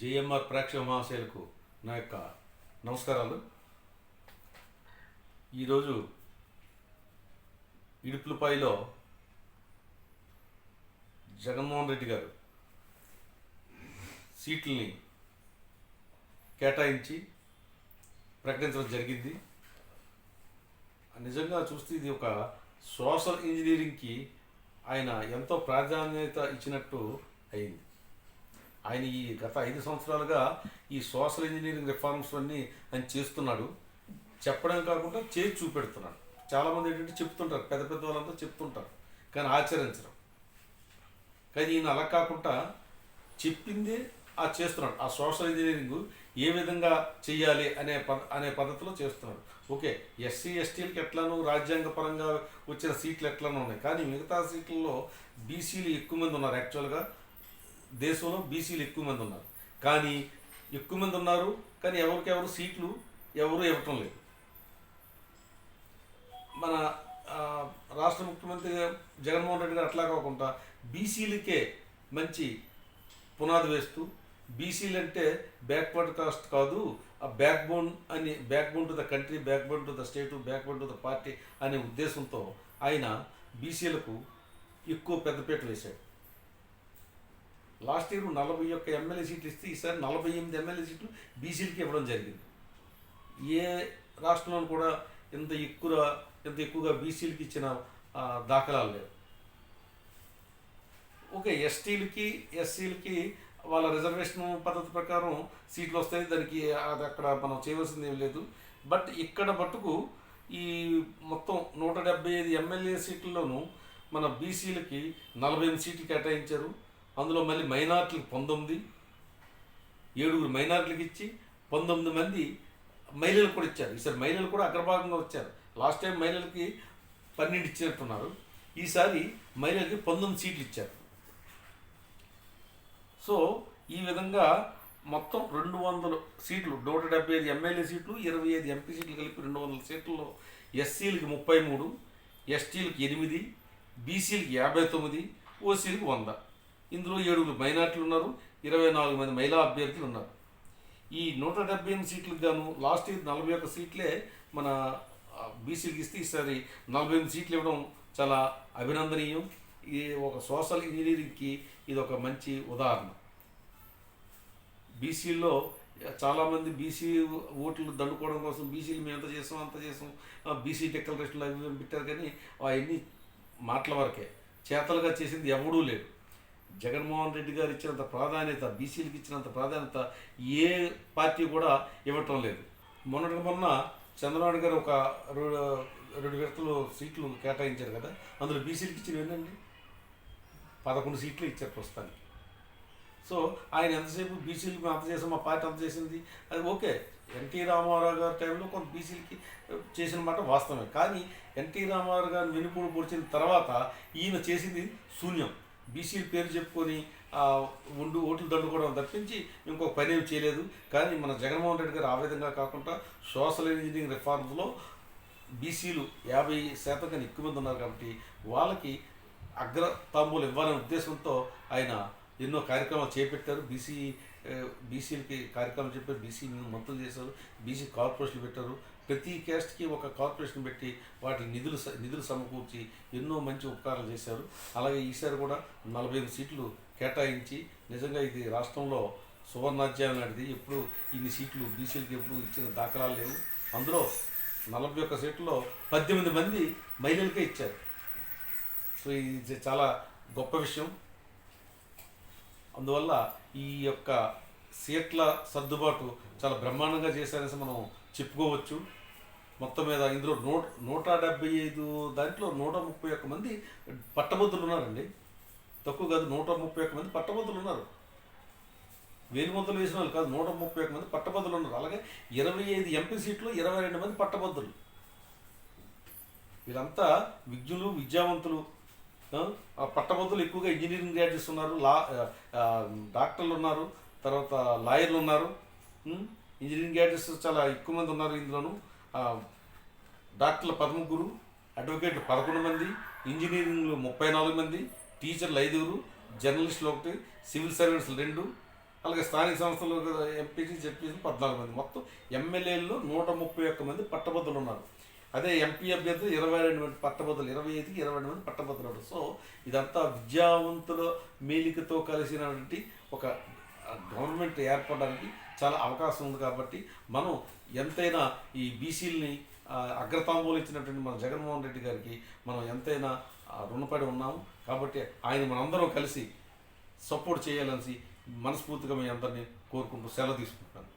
JMR ప్రేక్షక మహాశయులకు నా యొక్క నమస్కారాలు. ఈరోజు ఇడుపులపాయిలో జగన్మోహన్ రెడ్డి గారు సీట్లని కేటాయించి ప్రకటించడం జరిగింది. నిజంగా చూస్తే ఇది ఒక సోషల్ ఇంజనీరింగ్కి ఆయన ఎంతో ప్రాధాన్యత ఇచ్చినట్టు అయింది. ఆయన ఈ గత ఐదు సంవత్సరాలుగా ఈ సోషల్ ఇంజనీరింగ్ రిఫార్మ్స్ అన్నీ ఆయన చేస్తున్నాడు. చెప్పడం కాకుండా చేసి చూపెడుతున్నాడు. చాలామంది ఏంటంటే చెప్తుంటారు పెద్ద పెద్ద వాళ్ళంతా చెప్తుంటారు కానీ ఆచరించరు. కానీ ఈయన అలా కాకుండా చెప్పిందే ఆ చేస్తున్నాడు. ఆ సోషల్ ఇంజనీరింగ్ ఏ విధంగా చేయాలి అనే పద అనే పద్ధతిలో చేస్తున్నాడు. ఓకే ఎస్సీ ఎస్టీలకి ఎట్లానో రాజ్యాంగ పరంగా వచ్చిన సీట్లు ఎట్లానో ఉన్నాయి. కానీ మిగతా సీట్లలో బీసీలు ఎక్కువ మంది ఉన్నారు యాక్చువల్గా. దేశంలో బీసీలు ఎక్కువ మంది ఉన్నారు. కానీ ఎక్కువ మంది ఉన్నారు కానీ ఎవరికెవరు సీట్లు ఎవరు ఇవ్వటం లేదు. మన రాష్ట్ర ముఖ్యమంత్రి జగన్మోహన్ రెడ్డి గారు అట్లా కాకుండా బీసీలకే మంచి పునాది వేస్తూ బీసీలు అంటే బ్యాక్వర్డ్ కాస్ట్ కాదు ఆ బ్యాక్ బోన్ అని backbone to the country backbone to the state backbone to the party అనే ఉద్దేశంతో ఆయన బీసీలకు ఎక్కువ పెద్దపీట వేశాడు. లాస్ట్ ఇయర్ నలభై ఒక్క ఎమ్మెల్యే సీట్లు ఇస్తే ఈసారి నలభై ఎనిమిది ఎమ్మెల్యే సీట్లు బీసీలకి ఇవ్వడం జరిగింది. ఏ రాష్ట్రంలో కూడా ఇంత ఎక్కువ ఇంత ఎక్కువగా బీసీలకి ఇచ్చిన దాఖలాలు లేవు. ఓకే ఎస్టీలకి ఎస్సీలకి వాళ్ళ రిజర్వేషన్ పద్ధతి ప్రకారం సీట్లు వస్తాయి. దానికి అది అక్కడ మనం చేయవలసింది ఏం లేదు. బట్ ఇక్కడ మట్టుకు ఈ మొత్తం నూట డెబ్బై ఐదు ఎమ్మెల్యే సీట్లలోనూ మన బీసీలకి నలభై ఎనిమిది సీట్లు కేటాయించారు. అందులో మళ్ళీ మైనార్టీలకు పంతొమ్మిది ఏడుగురు మైనార్టీలకు ఇచ్చి పంతొమ్మిది మంది మహిళలకు కూడా ఇచ్చారు. ఈసారి మహిళలు కూడా అగ్రభాగంగా వచ్చారు. లాస్ట్ టైం మహిళలకి పన్నెండు ఇచ్చినట్టున్నారు. ఈసారి మహిళలకి పంతొమ్మిది సీట్లు ఇచ్చారు. సో ఈ విధంగా మొత్తం రెండు వందల సీట్లు నూట డెబ్బై ఐదు ఎమ్మెల్యే సీట్లు ఇరవై ఐదు ఎంపీ సీట్లు కలిపి రెండు వందల సీట్లలో ఎస్సీలకి ముప్పై మూడు ఎస్టీలకి ఎనిమిది బీసీలకి యాభై తొమ్మిది ఓసీలకి వంద. ఇందులో ఏడుగురు మైనార్టీలు ఉన్నారు ఇరవై నాలుగు మంది మహిళా అభ్యర్థులు ఉన్నారు. ఈ నూట డెబ్బై ఎనిమిది సీట్లకు గాను లాస్ట్ ఇయర్ నలభై ఒక్క సీట్లే మన బీసీలకు ఇస్తే ఈసారి నలభై ఎనిమిది సీట్లు ఇవ్వడం చాలా అభినందనీయం. ఇది ఒక సోషల్ ఇంజనీరింగ్కి ఇది ఒక మంచి ఉదాహరణ. బీసీల్లో చాలామంది బీసీ ఓట్లు దండుకోవడం కోసం బీసీలు మేము ఎంత చేసాం అంత చేసాం బీసీ డిక్లరేషన్లు అవి పెట్టారు కానీ అవన్నీ మాటల వరకే. చేతలుగా చేసింది ఎవడూ లేడు. జగన్మోహన్ రెడ్డి గారు ఇచ్చినంత ప్రాధాన్యత బీసీలకు ఇచ్చినంత ప్రాధాన్యత ఏ పార్టీ కూడా ఇవ్వటం లేదు. మొన్నటి మొన్న చంద్రబాబు గారు ఒక రెండు రెండు విడతలు సీట్లు కేటాయించారు కదా అందులో బీసీలకు ఇచ్చిన ఏంటండి పదకొండు సీట్లు ఇచ్చారు ప్రస్తుతానికి. సో ఆయన ఎంతసేపు బీసీలకు మేము అంత చేసాం మా పార్టీ అంత చేసింది అది ఓకే. ఎన్టీ రామారావు గారి టైంలో కొంత బీసీలకి చేసిన మాట వాస్తవమే. కానీ ఎన్టీ రామారావు గారిని వెనుకూడు పొడిచిన తర్వాత ఈయన చేసింది శూన్యం. బీసీల పేరు చెప్పుకొని ఉండు ఓట్లు దండుకోవడం తప్పించి ఇంకొక పని ఏమి చేయలేదు. కానీ మన జగన్మోహన్ రెడ్డి గారు ఆ విధంగా కాకుండా సోషల్ ఇంజనీరింగ్ రిఫార్మ్స్లో బీసీలు యాభై శాతం కన్నా ఎక్కువ మంది ఉన్నారు కాబట్టి వాళ్ళకి అగ్ర తాంబూలు ఇవ్వాలనే ఉద్దేశంతో ఆయన ఎన్నో కార్యక్రమాలు చేపట్టారు. బీసీ బీసీలకి కార్యక్రమం చెప్పారు బీసీ మంత్రులు చేశారు. బీసీ కార్పొరేషన్ పెట్టారు. ప్రతి క్యాస్ట్కి ఒక కార్పొరేషన్ పెట్టి వాటి నిధులు స- నిధులు సమకూర్చి ఎన్నో మంచి ఉపకారాలు చేశారు. అలాగే ఈసారి కూడా నలభై ఐదు సీట్లు కేటాయించి నిజంగా ఇది రాష్ట్రంలో సువర్ణాధ్యాయం లాంటిది. ఎప్పుడు ఇన్ని సీట్లు బీసీలకి ఎప్పుడు ఇచ్చిన దాఖలాలు లేవు. అందులో నలభై ఒక్క సీట్లో పద్దెనిమిది మంది మహిళలకే ఇచ్చారు. సో ఇది చాలా గొప్ప విషయం. అందువల్ల ఈ యొక్క సీట్ల సర్దుబాటు చాలా బ్రహ్మాండంగా చేశారనేసి మనం చెప్పుకోవచ్చు. మొత్తం మీద ఇందులో నూట నూట డెబ్బై ఐదు దాంట్లో నూట ముప్పై ఒక్క మంది పట్టభద్రులు ఉన్నారండి తక్కువ కాదు నూట ముప్పై ఒక్క మంది పట్టభద్రులు ఉన్నారు వేలుముద్దలు వేసిన వాళ్ళు కాదు నూట ముప్పై ఒక్క మంది పట్టభద్రులు ఉన్నారు అలాగే ఇరవై ఐదు ఎంపీ సీట్లు ఇరవై రెండు మంది పట్టభద్రులు. వీళ్ళంతా విజ్ఞులు విద్యావంతులు పట్టభద్రులు ఎక్కువగా ఇంజనీరింగ్ గ్రాడ్యుయేట్స్ ఉన్నారు లా డాక్టర్లు ఉన్నారు తర్వాత లాయర్లు ఉన్నారు ఇంజనీరింగ్ గ్రాడ్యుయేట్స్ చాలా ఎక్కువ మంది ఉన్నారు ఇందులోను. డాక్టర్లు పదముగ్గురు అడ్వకేట్లు పదకొండు మంది ఇంజనీరింగ్లు ముప్పై నాలుగు మంది టీచర్లు ఐదుగురు జర్నలిస్టులు ఒకటి సివిల్ సర్వీస్లు రెండు అలాగే స్థానిక సంస్థలు ఎంపీసీ జెడ్పీసీ పద్నాలుగు మంది. మొత్తం ఎమ్మెల్యేల్లో నూట ముప్పై ఒక్క మంది పట్టభద్రులు ఉన్నారు. అదే ఎంపీ అభ్యర్థులు ఇరవై రెండు మంది పట్టభద్రులు ఇరవై ఐదుకి ఇరవై రెండు మంది పట్టభద్రులు సో ఇదంతా విద్యావంతుల మేలికతో కలిసినటువంటి ఒక గవర్నమెంట్ ఏర్పడడానికి చాలా అవకాశం ఉంది కాబట్టి మనం ఎంతైనా ఈ బీసీలని అగ్రతాంబూలు ఇచ్చినటువంటి మన జగన్మోహన్ రెడ్డి గారికి మనం ఎంతైనా రుణపడి ఉన్నాము. కాబట్టి ఆయన మనందరం కలిసి సపోర్ట్ చేయాలని మనస్ఫూర్తిగా మీ అందరినీ కోరుకుంటూ సెలవు తీసుకుంటాను